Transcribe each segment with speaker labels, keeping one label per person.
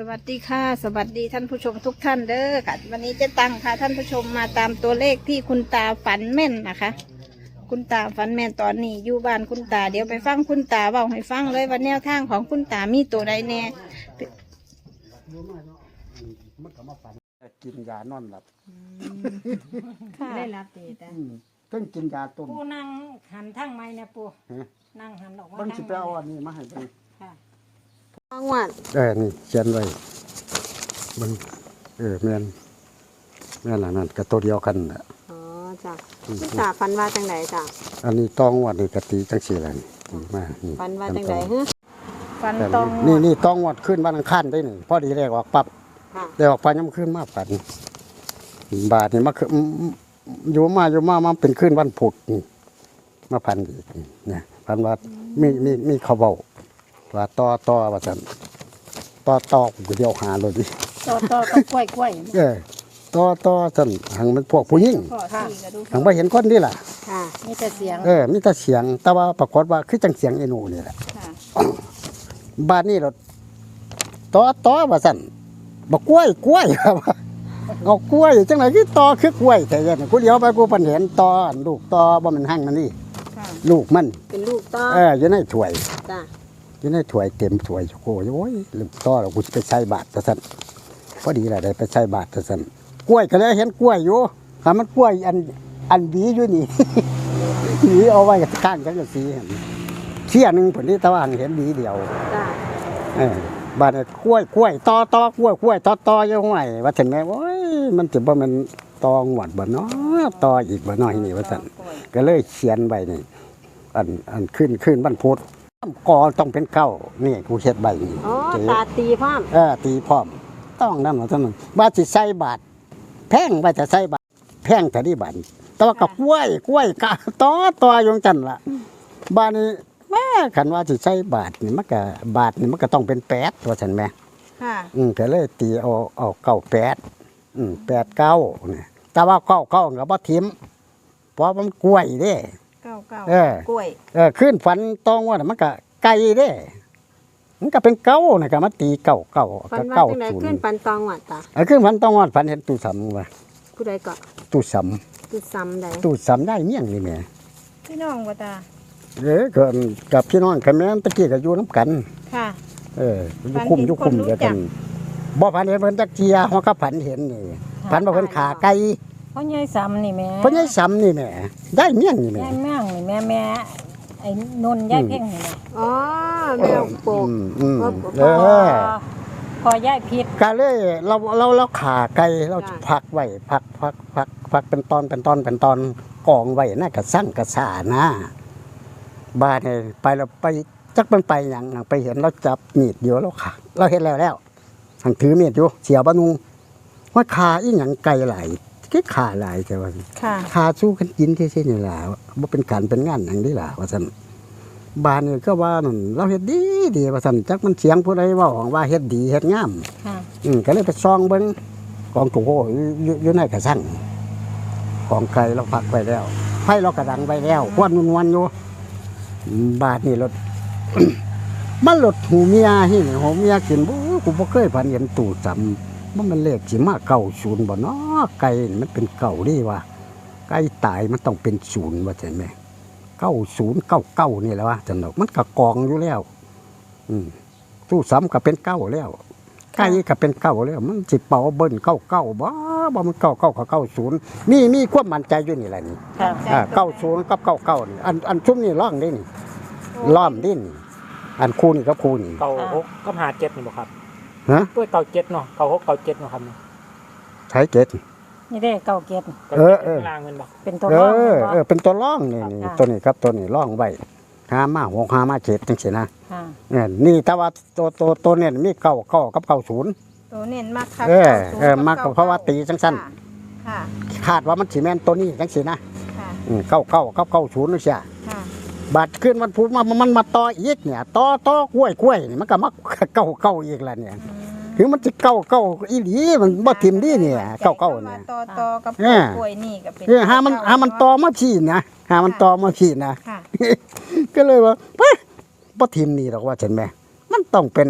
Speaker 1: สวัสดีค่ะ สวัสดีท่านผู้ชมทุกท่านเด้อค่ะ วันนี้เจะตั้งค่ะ ท่านผู้ชมมาตามตัวเลขที่คุณตาฝันแม่นนะคะ คุณตาฝันแม่นตอนนี้อยู่บ้านคุณตาเดี๋ยวไปฟังคุณตาเบาให้ฟังเลยว่าแนวทางของคุณตามีตัวใดแน่
Speaker 2: มันก็มาฝันกินยานอนหลับ
Speaker 1: ค่ะ
Speaker 3: ได้รับตีแต่
Speaker 2: อืมเพิ่งกินยาต้ม
Speaker 3: ปูนั่งหันทั้งไม้เนี่ยปู
Speaker 2: ฮะ
Speaker 3: นั่งหันออกมา
Speaker 2: เบิ่งสิ
Speaker 3: ทาง
Speaker 2: ไปเอาอันนี้มาให้เบิ่ง
Speaker 3: ค่ะ
Speaker 1: งวด
Speaker 2: เออนี่เขียนไว้เบิ่งเออแม่นแม่นอันนั้นก็ตัวเดียวกันน่ะ
Speaker 1: อ๋อจ้ะ
Speaker 2: อืม
Speaker 1: คุณตาฝันว่าจังไดจ้ะ
Speaker 2: อันนี้ต้องวัดนี่กะตีจังซี่ล่ะนี่นี่มานี่
Speaker 1: ฝันว่าจังไดฮะฝัน
Speaker 2: แต่
Speaker 1: ตอง
Speaker 2: นี่นี่ต้องวัดขึ้นบ้านอังคารได้นี่พอดีเลขออกปั๊บ
Speaker 1: ค่ะ
Speaker 2: เลขออกไปยังขึ้นมาฝันบาทนี่มาคืออืมอืมอยู่มาอยู่มามาเป็นขึ้นวันพุธนี่มาพันอีกนี่เนี่ยพันว่ามีมีมีเขาเบา ว่าต่อต่อว่าซั่นต่อต่อกูเดียวหาเลยดิ
Speaker 3: ต่อต่อกับกล้วยกล้วย
Speaker 2: เออต่อต่อซั่นหังมันพวกผู้หญิง
Speaker 1: พ่อสี่ก็ดู
Speaker 2: หังบ่เห็นคนนี่ล่ะ
Speaker 1: ค่ะ
Speaker 3: มีแต่เสียง
Speaker 2: เออมีแต่เสียง แต่ว่าปรากฏว่าคือจังเสียงไอ้หนูนี่แหละ
Speaker 1: ค่ะ
Speaker 2: บ้านนี้เราต่อต่อว่าซั่นบ่กล้วยกล้วยครับเอากล้วยจังไหนคือต่อคือกล้วยแต่ยันกูเลี้ยวไปกูปันเห็นต่อลูกต่อบ่แมันหั่งมันนี่
Speaker 1: ค่ะ
Speaker 2: ลูกมัน
Speaker 1: เป็นลูกต้อ
Speaker 2: เอออยู่ในถ้วย
Speaker 1: จ้ะ
Speaker 2: อยู่ในถ้วยเต็มถ้วยโอ้ยโอ้ยลูกต่อแล้วกูสิไปใส่บาตรซะซั่นพอดีแหละได้ไปใส่บาตรซะซั่นกล้วยก็เลยเห็นกล้วยอยู่ถ้ามันกล้วยอันอันหวีอยู่นี่หวีเอาไว้ข้างจังสีหั่นเที่ยหนึงผลที่ตะวันเห็นหวีเดียว
Speaker 1: จ้ะ
Speaker 2: เออบ้านเนี่ยกล้วยกล้วยตอตอกล้วยกล้วยตอตอเยอะห่วยว่าถึงแม้โอ้ยมันจะบ่แมันตอหวดบ่เนาะตออีกบ่น้อยนี่ว่าซั่นก็เลยเขียนไว้นี่อันอันขึ้นขึ้นบ้านพุธ กอต้องเป็นเก้านี่กูเฮ็ดใบนี่
Speaker 1: อ๋อ
Speaker 2: เจ๊
Speaker 1: ตาตีพร้อม
Speaker 2: เออตีพร้อม ต้องนั่นว่าซั่นบาดสิใส่บาทแพงไว้จะใส่บาทแพงแต่นี่บาทแต่ว่ากับกล้วยกล้วยกะตอตออยู่จังล่ะบ้านนี้แม่คันว่าสิใส่บาทนี่มันก็บาทนี่มันก็ต้องเป็นแปดว่าซั่นแหม
Speaker 1: ค่ะ
Speaker 2: อืมก็เลยตีเอาเอาเก้าแปดอืมแปดเก้าเนี่ยแต่ว่าเก้าเก้าก็บ่ทิมเพราะมันกล้วยเด้
Speaker 1: เก้าเก้า
Speaker 2: เออ
Speaker 1: กล้วย
Speaker 2: เออขึ้นฝันตองว่าน่ะมันก็ไก่เด้ มันก็เป็นเก้านะก็มาตีเก้าเก้า
Speaker 1: ฝัน
Speaker 2: ก็
Speaker 1: ว่า
Speaker 2: เก้า
Speaker 1: จังได
Speaker 2: ศูน
Speaker 1: ขึ้น
Speaker 2: ย์
Speaker 1: ปันตองหวัดตา
Speaker 2: เออขึ้นฝันตองว่าฝันเห็นตู้สำว่า
Speaker 1: ผู้ใดก็
Speaker 2: ตู้ส
Speaker 1: คือซ้ำใดำ
Speaker 2: ตู้สำได้เมี่ยงนี่แหม่
Speaker 1: พี่น้องว่าตา
Speaker 2: เออก็กับพี่น้องกันแม่นตะกี้ก็อยู่น้ำกัน
Speaker 1: ค่ะ
Speaker 2: เอออยู่คุมอยู่คุมเดียวกันบ่ฝันเห็นเพิ่นจักเจียเฮาก็ฝันเห็นนี่ฝันว่าเพิ่นขาไก่
Speaker 3: เพราะยายซ้ำนี่แม่
Speaker 2: เพราะยายสำนี่แหม่ได้เมี่ยงนี่แหม่
Speaker 3: ยายแม่งนี่แม่แม่ไอ้นนยายเพ่งนี่แม่
Speaker 1: อ๋อแมวโปก
Speaker 2: อืมอืม
Speaker 1: เออ
Speaker 2: เอ
Speaker 3: พอ
Speaker 2: อ
Speaker 3: พอยายพิษ
Speaker 2: ก็เลยเราเราเราขาไก่เรา
Speaker 1: จ้ะ
Speaker 2: พักไว้พักพักพักพักเป็นตอนเป็นตอนเป็นตอนกองไว้น่ากระสั่งกระสานะบ้านเนี่ยไปเราไปจักมันไปอย่างไปเห็นเราจับมีดอยู่เราขาเราเห็นแล้วแล้วทางถือมีดอยู่เสียบานุงว่าขาอีหยังไก่หลาย คิดขาหลายแต่ว่า
Speaker 1: ค่ะ
Speaker 2: ขาสู้กันกินที่ที่นี่แหละว่าเป็นการเป็นงานอย่างนี้ล่ะว่าสันบ้านนี่ก็ว่านั่นเราเฮ็ดดีดีว่าสันจักมันเสียงผู้ใดเว่าของว่าเฮ็ดดีเฮ็ดงาม
Speaker 3: ค่ะ
Speaker 2: อืมก็เลยไปซองเบิ้งกองถูกโอ้ยอยู่อยู่ในกระสังกองไก่เราพักไปแล้วไฟเรากระดังไปแล้วควันนวลๆอยู่อืมบาทนี่รถ มันรถหูเมียที่นี่หูเมียกินบูกูบ่เคยฝันเห็นตู่จำว่ามันเลขสิมาเก่าศูนย์บ่เนาะ ไก่นี่มันเป็นเก่าดีว่ะไก่ตายมันต้องเป็นศูนย์ว่าใช่ไหมเก้าศูนย์เก้าเก้านี่แหละวะจันดอกมันก็กองอยู่แล้ว อืมตู้ซ้ำก็เป็นเก้าแล้วไก่ก็เป็นเก้าแล้วมันสิเป่าเบิ้ลเก้าเก้าบ่บ่มันเก้าเก้ากับเก้าศูนย์มีมีความมั่นใจอยู่นี่แหละนี่
Speaker 3: ค่ะ
Speaker 2: อ่าเก้าศูนย์กับเก้าเก้านี่อันอันชุ่มนี่ร่องได้นี่ล้อมดินอันคู่นี่กับคู่นี่
Speaker 4: เก่าหกก็หาเจ็ดนี่บ่ครับ
Speaker 2: ฮะ
Speaker 4: ด้วยเก่าเจ็ดเนาะเก่าหกเก่าเจ็ดเนาะครับ
Speaker 2: ใช้เจ็ด
Speaker 3: นี่ได้เก่าเก็บ
Speaker 4: ก่า
Speaker 2: เออ
Speaker 4: จ็ด
Speaker 2: เออ
Speaker 4: ข้างล่างเงินบ่
Speaker 3: เป็นตัว
Speaker 2: เอ
Speaker 3: รอง
Speaker 2: อ
Speaker 3: บ่
Speaker 2: เออเป็นตัวร่องนี่นี่
Speaker 3: ค่ะ
Speaker 2: ตัวนี้ครับตัวนี้ร่องไว้หามาหกหามาเจ็ดจังซี่นะ
Speaker 3: ค่ะ
Speaker 2: เนี่ยนี่แต่ว่าตัวตัวตัวเนี่ยมีเก้าเก้ากับเก้าศูนย์
Speaker 1: ตัวเน้นมากครับ
Speaker 2: เออ
Speaker 1: ก้าศูนย์
Speaker 2: เออ
Speaker 1: กับ
Speaker 2: มัก
Speaker 1: ก้
Speaker 2: เพราะว่าตีจังซั่น
Speaker 1: ค่ะ
Speaker 2: คาดว่ามันสิแม่นตัวนี้จังซี่นะ
Speaker 1: ค่ะ
Speaker 2: อืมเก้าเก้ากับเก้าศูนย์นี่ใช่
Speaker 1: ค่ะ
Speaker 2: บัดขึ้นวันพุธมามันมาต่ออีกเนี่ยต่อต่อกล้วยกล้วยนี่มันก็มาเก้าเก้าอีกแล้วเนี่ยคือมั นจะเก้าเก้าอีหลีมันบ่ทิมดีเนี่ยเก้าเก้าเนี่ย
Speaker 1: ต่อต่อกับ
Speaker 2: เออ
Speaker 1: กล้วยนี่ก็เป็น
Speaker 2: คือหามันหามันต่อมาพี่นะหามันต่อมาพี่นะ
Speaker 1: ค่ะ
Speaker 2: ก็เลยว่าเฮ้ยบ่ทิมนี่หรอกว่าเห็นไหมมันต้องเป็น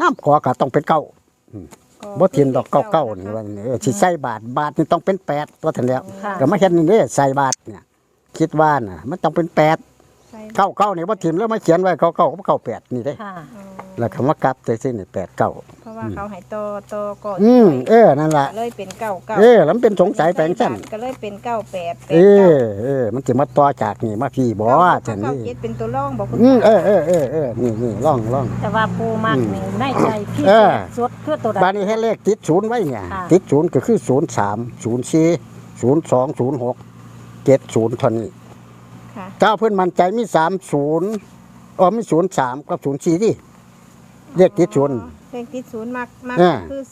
Speaker 2: น้ำขอก็ต้องเป็นเก้าบ่ทิมดอกเก้าเก้านี่ว่าเออสิใส่บาทบาทนี่ต้องเป็นแปดตัวทันแล้ว
Speaker 3: ค่ะ
Speaker 2: ก็มาเฮ็ดนี่เด้ใส่บาทเนี่ยคิดว่าน่ะ มันต้องเป็นแปด
Speaker 1: ใส่
Speaker 2: เก้าเก้านี่บ่ทิมแล้วมาเขียนไว้เก้าเก้าก็เก้าแปดนี่เด้
Speaker 3: ค่ะ
Speaker 1: อืม
Speaker 2: แล้วคำว่ากลับจังซี่นี่แปดเก้า
Speaker 1: เพราะว่าเขาให้โตโตก่อน
Speaker 2: อืมเออนั่นล่ะ
Speaker 1: เลยเป็นเก้าเก้า
Speaker 2: เออแล้วมันเป็นสงสัยแปลงซั่น
Speaker 1: ก็เลยเป็นเก้าแปดแป
Speaker 2: เอ
Speaker 1: ดเก้า
Speaker 2: อเออมันสิมาต่อจากนี่มาพี่บ่จัง
Speaker 1: เก้า
Speaker 2: นี้
Speaker 1: เจ็ดเป็นตัวร่องบอกคุณ
Speaker 2: อืมเออเออเออเออนี่นี่ล่องล่อง
Speaker 3: แต่ว่าปูมากนี่ในใจพี่
Speaker 2: เออ
Speaker 3: สุดเพื่อตัวใด
Speaker 2: บานนี้ให้เลขติดศูนย์ไว้เนี่ย
Speaker 3: ค่ะ
Speaker 2: ติดศูนย์ก็คือศูนย์สามศูนย์สี่ศูนย์สองศูนย์หกเจ็ดศูนย์เท่านี้
Speaker 1: ค่ะ
Speaker 2: เจ้าเพื่อนมันใจมีสามศูนย์อ๋อมีศูนย์สามกับศูนย์สี่ดิเลขติดศูนย์
Speaker 1: เลขติดศูนย์มักมัก
Speaker 2: เออ
Speaker 1: คือ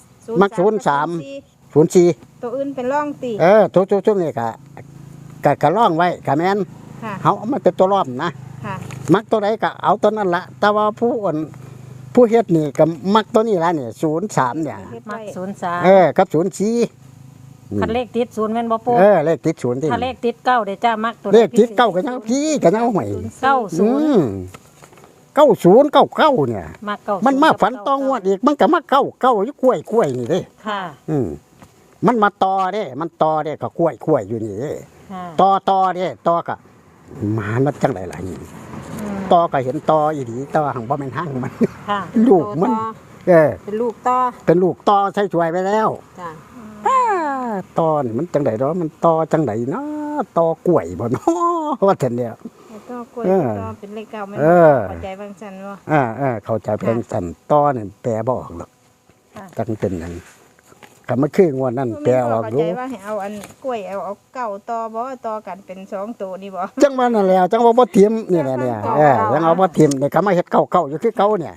Speaker 2: มักศูนย์สาม
Speaker 1: กับสี่
Speaker 2: ศูนย์สี่
Speaker 1: ตัวอื่นเป็นร่องตี
Speaker 2: เออทุกทุกทุกนี่กะกะกะล่องไว้กะแมน
Speaker 1: ค่ะ
Speaker 2: เขาเอามันเป็นตัวรอบนะ
Speaker 1: ค่ะ
Speaker 2: มักตัวใดก็เอาตัวนั้นละ แต่ว่าผู้อ่อนผู้เฮ็ดนี่ก็มักตัวนี้ละเนี่ยศูนย์สามเนี่ย
Speaker 1: เฮ็ด
Speaker 3: มั
Speaker 1: ไว้
Speaker 3: กศูนย์สาม
Speaker 2: เออกับศูนย์สี่
Speaker 3: คันเลขติดศูนย์แม่นบ่ปู
Speaker 2: เออเลขติดศูนย์ที่
Speaker 3: ถ้าเลขติดเก้าเดี๋ยวจ้ามักตัวใเล
Speaker 2: ขติดเก้าก็ยังพี่ก็ยังเอาใหม่
Speaker 3: เก้าศูนย์
Speaker 2: เก้าศูนย์เก้าเก้าเนี่ย
Speaker 3: มักเก้า
Speaker 2: มั
Speaker 3: มัน
Speaker 2: มาฝันตองวดอีกมันก็มาเก้าเก้าอยู่กล้วยกล้วยนี่เด้
Speaker 3: ค่ะ
Speaker 2: อืมมันมาต่อเด้ มันต่อเด้ก็กล้วยกล้วยอยู่นี่เด้
Speaker 3: ค่ะ
Speaker 2: ต่อต่อเด้ต่อก็หมามันจังไดล่ะนี่
Speaker 3: อืม
Speaker 2: ต่อก็เห็นต่ออีดีแต่ว่าหังบ่แม่นหั่งมัน
Speaker 3: ค่ะ
Speaker 2: ลูกมัน เออ
Speaker 3: เป็นลูกต่อ
Speaker 2: เป็นลูกต่อใช้ช่วยไปแล้ว
Speaker 3: จ้ะ
Speaker 2: อ้า ต่อนี่มันจังไดเนาะมันต่อจังไดเนาะต่อกล้วยบ่เนาะว่าเท่นเดียว
Speaker 1: แล้วก็กล้วย
Speaker 2: เออ
Speaker 1: ก็เป็นเลขเก้าไม่
Speaker 2: เออ
Speaker 1: เข้าใจบางสันว่า
Speaker 2: อ่าอ่าเข้าใจเพลงสั่นต่อนี่แปลบ่ออกหรอก
Speaker 3: ค่ะ
Speaker 2: จังเป็นหยังก็มาคืองวดนั้นแปลออก
Speaker 1: เข้า
Speaker 2: รู้
Speaker 1: ใจว่าให้เอาอันกล้วยเอาเอาเก้าต่อบ่ต่อกันเป็นสองตัวนี่บ่
Speaker 2: จังว่านั่นแหล้วจังว่าบ่เทียมนี่แหละเนี่ย
Speaker 1: เก้า
Speaker 2: เออยังเอาบ่เทียมนี่ก็มาเฮ็ดเก้าเก้าอยู่คือเก่าเนี่ย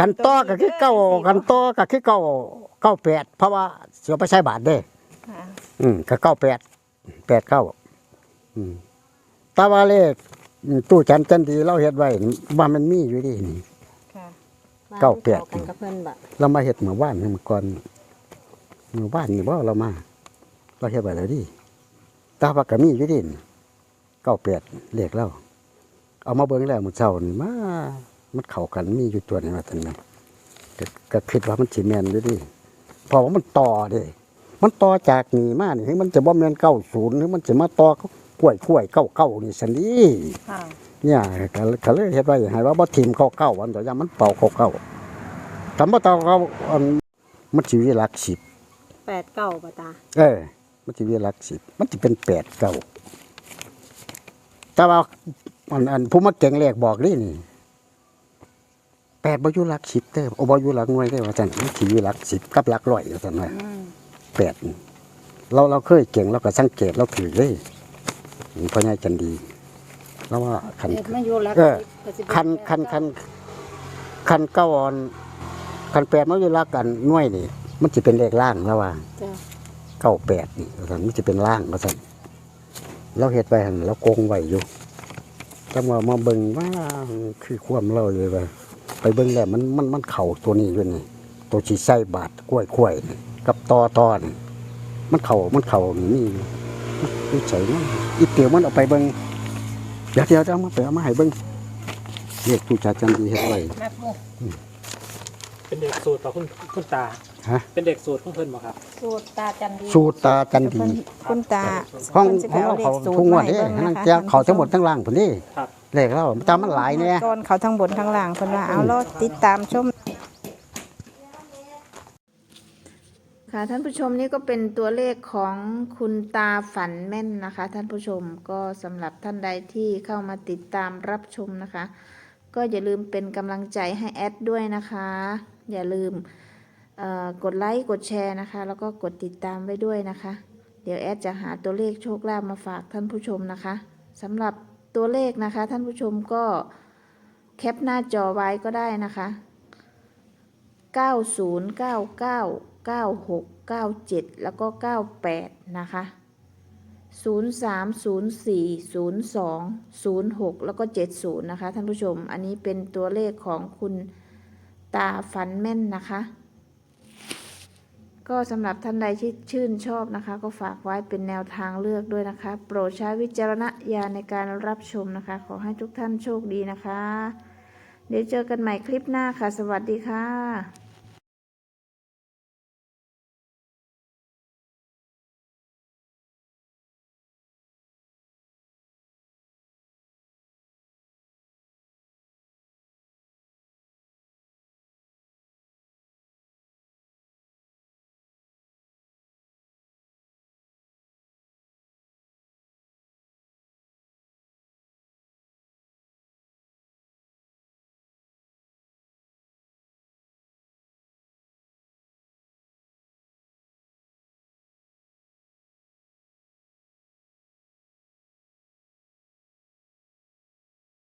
Speaker 2: คันต่อก็คือเก้าคันต่อก็คือเก้าเก้าแปดเพราะว่าเสียไปใช้บาทเด้
Speaker 1: ค่ะ
Speaker 2: อืมก็เก้าแปดแปดเก้าอืมแตาว่าเลขอืมตู้จันจันดีเราเฮ็ดไว้ว่ามันมีอยู่ดินี่
Speaker 1: ค่ะ
Speaker 2: เก้าแปด
Speaker 3: กันกับเพิ่นบ่
Speaker 2: เรามาเฮ็ดเมื่อวานนี่เมื่อก่อนเมื่อวานนี่บ่เรามา เราเฮ็ดไว้แล้วดิแตาว่าก็มีอยู่ดิเก้าแปดเลขเราเอามาเบิ่งแล้วมื้อเช้านี่มามันเข้ากันมีอยู่ตัวนี้ว่าซั่นนะก็ก็คิดว่ามันสิแม่นอยู่ดิเพราะว่ามันต่อเด้ มันต่อจากนี่มานี่มันจะบ่แม่นเก้าศูนย์หรือมันจะมาต่อกล้วยกล้วยเก้าเก้านี่สันดี
Speaker 3: ค่ะ
Speaker 2: เนี่ยก็ก็เลยเฮ็ดไว้ให้ว่าบ่ทิมเก้าเก้าวันต่อยามมันเป่าเก้าเก้าทำบ่ต่อเก้าอันมันสิวิหลักสิบ
Speaker 3: แปดเก้าป่ะตา
Speaker 2: เออมันสิวิหลักสิบมันสิเป็นแปดเก้าแต่ว่าอันอันผู้มาเก่งเลขบอกนี่นี่แปดบ่อยู่หลักสิบเด้อโอ้บ่อยู่หลักหน่วยเด้อว่าซั่นมันสิอยู่หลักสิบกับหลักร้อยว่าซั่นว่า
Speaker 3: อืม
Speaker 2: แปดนี่เราเราเคยเก่งเราก็สังเกตเราถือเลยพ่อใหญ่จันดีแล้วว่าคัน
Speaker 3: เอ็ดมาอยู่แล้ว
Speaker 2: เออ
Speaker 3: ก็สิเป็
Speaker 2: คันคันคันคันเก้าอ่อนคันแปดมันอยู่รักกันหน่วยนี่ มันจะเป็นเลขล่างแล้วว่า
Speaker 3: จ้ะ
Speaker 2: เก้าแปดนี่ว่าซั่นมันจะเป็นล่างว่าซั่นเราเฮ็ดไว้หั่นเราโกงไว้อยู่จังว่ามาเบิ่งว่าคือความเราเลยว่าไปเบิ่งแล้วมันมันมันเข่าตัวนี้อยู่นี่ตัวชีไส้บาดกล้วยกล้วยนี่ กับตอตอน มันเข่ามันเข่านี่นี่ดูใส่มันอีเตียวมันเอาไปเบิ่งเดี๋ยวเดี๋ยวจะเอามาไปเอามาให้เบิ่งเรียกตูจ่าจันดีเฮ็ดไว้
Speaker 3: แม่ปู
Speaker 4: เป็นเด็กสูตรของคุณคุณตา
Speaker 2: ฮะ
Speaker 4: เป็นเด็กสูตรของเพิ่นบ่ครับ
Speaker 3: สูตรตาจันดี
Speaker 2: สูตรตาจันดี
Speaker 1: คุณตา
Speaker 2: ห้อง
Speaker 1: เพิ่นสิ
Speaker 2: ของเรา
Speaker 1: ไป
Speaker 2: เขา
Speaker 1: ลขสูตร
Speaker 2: ทุกงวด
Speaker 1: มา
Speaker 2: เด้
Speaker 1: ให้บิ่ง
Speaker 2: นั่น
Speaker 1: นะคะ
Speaker 2: จะเขาทั้งหมดทั้งล่างพุ่นนี่
Speaker 4: ครับ
Speaker 2: เลขเราจำมันหลายแน่
Speaker 1: ก่อนเขาทั้งบนทั้งล่างเพิ่นว่าเอารอติดตามชม ค่ะท่านผู้ชมนี่ก็เป็นตัวเลขของคุณตาฝันแม่นนะคะ ท่านผู้ชมก็สำหรับท่านใดที่เข้ามาติดตามรับชมนะคะ ก็อย่าลืมเป็นกำลังใจให้แอดด้วยนะคะ อย่าลืมกดไลค์กดแชร์นะคะ แล้วก็กดติดตามไว้ด้วยนะคะ เดี๋ยวแอดจะหาตัวเลขโชคลาภมาฝากท่านผู้ชมนะคะสำหรับตัวเลขนะคะ ท่านผู้ชมก็แคปหน้าจอไว้ก็ได้นะคะ 9099 96 97 แล้วก็ 98 นะคะ 0304 02 06 แล้วก็ 70 นะคะ ท่านผู้ชม อันนี้เป็นตัวเลขของคุณตาฟันแม่นนะคะ ก็สำหรับท่านใดที่ชื่นชอบนะคะ ก็ฝากไว้เป็นแนวทางเลือกด้วยนะคะ โปรดใช้วิจารณญาณในการรับชมนะคะ ขอให้ทุกท่านโชคดีนะคะ เดี๋ยวเจอกันใหม่คลิปหน้าค่ะ สวัสดีค่ะ